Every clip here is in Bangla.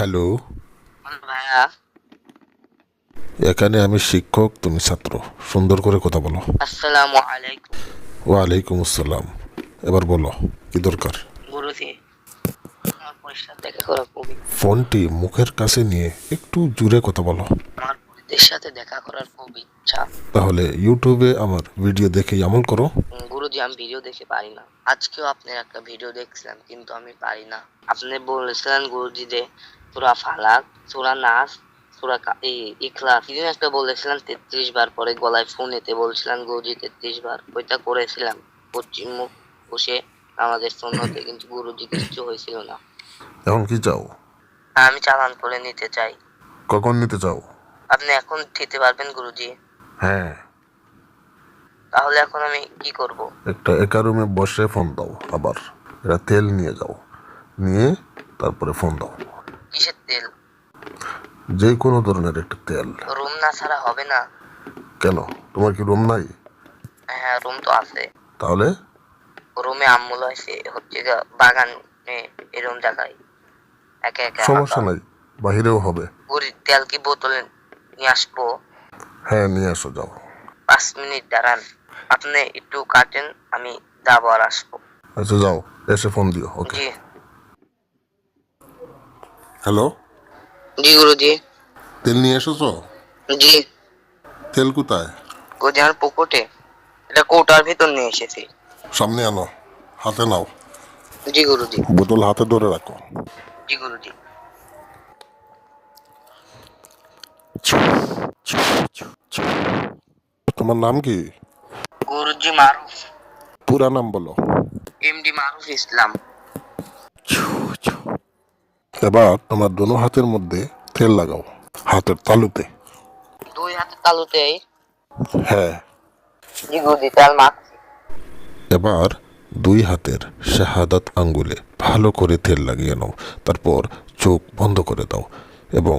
হ্যালো। ভাইয়া এখানে আমি শিক্ষক তুমি ছাত্র। সুন্দর করে কথা বলো। আসসালামু আলাইকুম। ওয়ালাইকুম আসসালাম। এবার বলো কি দরকার? গুরুজি আমার পরিষ্কার দেখা করা খুবই ফোনটি মুখের কাছে নিয়ে একটু জুড়ে কথা বলো। আমার পরিদের সাথে দেখা করার খুব ইচ্ছা। তাহলে ইউটিউবে আমার ভিডিও দেখে আমল করো। গুরুজি আমি ভিডিও দেখে পারি না। আজকেও আপনার একটা ভিডিও দেখছিলাম কিন্তু আমি পারি না। আপনি বলেছিলেন গুরুজি যে সুরা ফালাক সুরা নাস সুরা এই ইখলাস কি একটা বলেছিলেন তেত্রিশ বার পরে গলায় ফোন এতে বলছিলেন গুরুজি তেত্রিশ বার। ওইটা করেছিলাম। পশ্চিম মুখ বসে আমাদের সন্ন্যতে কিন্তু গুরুজি কিছু হয়েছিল না। এখন কি চাও? আমি চালান করে নিতে চাই। কখন নিতে চাও? আপনি এখন দিতে পারবেন গুরুজি। হ্যাঁ। তাহলে এখন আমি কি করব? একটা একা রুমে বসে ফোন দাও আবার। এটা তেল নিয়ে যাও। নিয়ে তারপরে ফোন দাও। কিসের তেল? যে কোনো ধরনের একটা তেল। রুম না ছাড়া হবে না। কেন? তোমার কি রুম নাই? হ্যাঁ রুম তো আছে। তাহলে? রুমে আম্মুল আছে হচ্ছে বাগানে এরকম জায়গায় একে একে সমস্যা নাই বাহিরেও হবে। গুড়ির তেল কি বোতলে নিয়ে আসব? হ্যাঁ নিয়ে আসো যাও। পাঁচ মিনিট দাঁড়ান। আপনি একটু কাটেন আমি যাব আর আসব। আচ্ছা যাও এসে ফোন দিও ওকে জি। হ্যালো জি গুরুজি। তেল নিয়ে এসেছ? জি। তেল কোথায়? গুরুজি আমার পুকুটে এটা কৌটার ভিতর নিয়ে এসেছি। সামনে আনো হাতে নাও। জি গুরুজি। বোতল হাতে ধরে রাখো। জি গুরুজি। তোমার নাম কি? গুরুজি মারুফ পুরা নাম বলো। এমডি মারুফ ইসলাম এবার তোমার দোনো হাতের মধ্যে তেল লাগাও। হাতের তালুতে। দুই হাতে তালুতে হ্যাঁ। জি এবার দুই হাতের শাহাদাত আঙ্গুলে ভালো করে তেল লাগিয়ে নাও। তারপর চোখ বন্ধ করে দাও এবং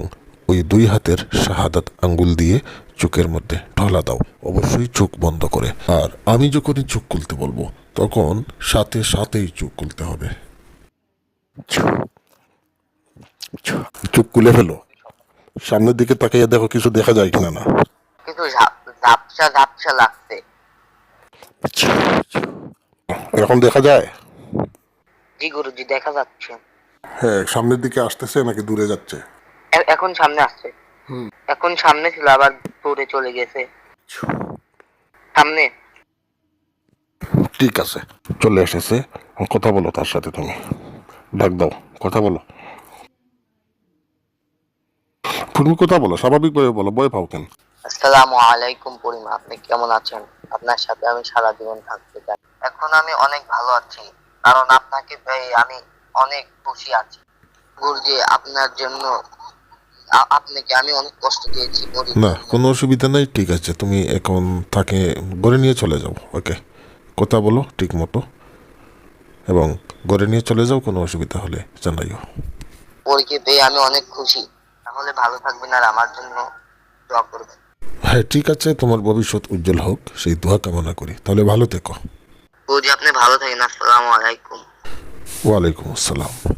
ওই দুই হাতের শাহাদাত আঙ্গুল দিয়ে চোখের মধ্যে ঢলা দাও। অবশ্যই চোখ বন্ধ করে। আর আমি যখনই চোখ খুলতে বলব তখন সাথে সাথেই চোখ খুলতে হবে। চোখ খুলে ফেলো। সামনের দিকে তাকিয়ে দেখো কিছু দেখা যায় কিনা না। কিন্তু ঝাপসা ঝাপসা লাগছে। এখন দেখা যায়? জি গুরুজি দেখা যাচ্ছে। হ্যাঁ সামনের দিকে আসতেছে নাকি দূরে যাচ্ছে? এখন সামনে আসছে। এখন সামনে ছিল আবার দূরে চলে গেছে। সামনে। ঠিক আছে চলে এসেছে। কথা বলো তার সাথে তুমি। ডাক দাও কথা বলো। তুমি কথা বলো স্বাভাবিকভাবে বলো ভয় পাও কেন? আসসালামু আলাইকুম পরিমা আপনি কেমন আছেন? আপনার সাথে আমি সারা জীবন থাকতে চাই। এখন আমি অনেক ভালো আছি কারণ আপনাকে পেয়ে আমি অনেক খুশি আছি। গুরুজি আপনার জন্য আপনাকে আমি অনেক কষ্ট দিয়েছি না কোনো অসুবিধা নাই ঠিক আছে তুমি এখন তাকে গড়ে নিয়ে চলে যাও ওকে? কথা বলো ঠিক মতো। এবং গড়ে নিয়ে চলে যাও কোনো অসুবিধা হলে জানাইও। পরীকে পেয়ে আমি অনেক খুশি। তাহলে ভালো থাকবেন আর আমার জন্য দোয়া করবেন। হ্যাঁ ঠিক আছে তোমার ভবিষ্যৎ উজ্জ্বল হোক সেই দোয়া কামনা করি। তাহলে ভালো থেকো। গুরুজি আপনি ভালো থাকেন আসসালামু আলাইকুম। ওয়ালাইকুম আসসালাম।